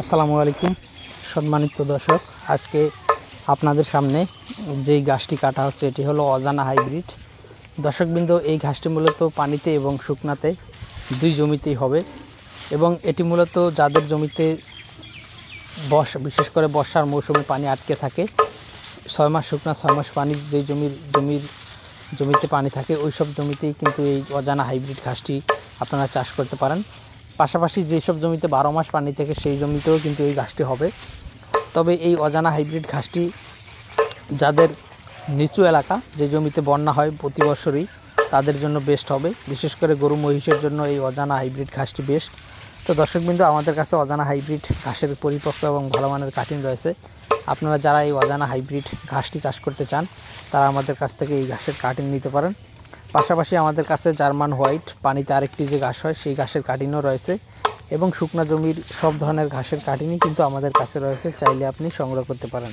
আসসালামু আলাইকুম, সম্মানিত দর্শক। আজকে আপনাদের সামনে যেই গাছটি কাটা হচ্ছে, এটি হলো অজানা হাইব্রিড। দর্শকবৃন্দ, এই ঘাসটি মূলত পানিতে এবং শুকনাতে দুই জমিতেই হবে এবং এটি মূলত যাদের জমিতে বর্ষা, বিশেষ করে বর্ষার মৌসুমে পানি আটকে থাকে, ছয় মাস শুকনা, ছয় মাস পানি যেই জমির জমির, জমিতে পানি থাকে ওই সব জমিতেই কিন্তু এই অজানা হাইব্রিড ঘাসটি আপনারা চাষ করতে পারেন। পাশাপাশি যেসব জমিতে বারো মাস পানি থাকে সেই জমিতেও কিন্তু এই ঘাসটি হবে। তবে এই অজানা হাইব্রিড ঘাসটি যাদের নিচু এলাকা, যে জমিতে বন্যা হয় প্রতি বছরই, তাদের জন্য বেস্ট হবে। বিশেষ করে গরু মহিষের জন্য এই অজানা হাইব্রিড ঘাসটি বেস্ট তো দর্শকবৃন্দ, আমাদের কাছে অজানা হাইব্রিড ঘাসের পরিপক্ক এবং ভালো মানের কাটিং রয়েছে। আপনারা যারা এই অজানা হাইব্রিড ঘাসটি চাষ করতে চান, তারা আমাদের কাছ থেকে এই ঘাসের কাটিং নিতে পারেন। পাশাপাশি আমাদের কাছে জার্মান হোয়াইট, পানিতে আরেকটি যে ঘাস হয়, সেই ঘাসের কাটিনও রয়েছে এবং শুকনা জমির সব ধরনের ঘাসের কাটিনি কিন্তু আমাদের কাছে রয়েছে, চাইলে আপনি সংগ্রহ করতে পারেন।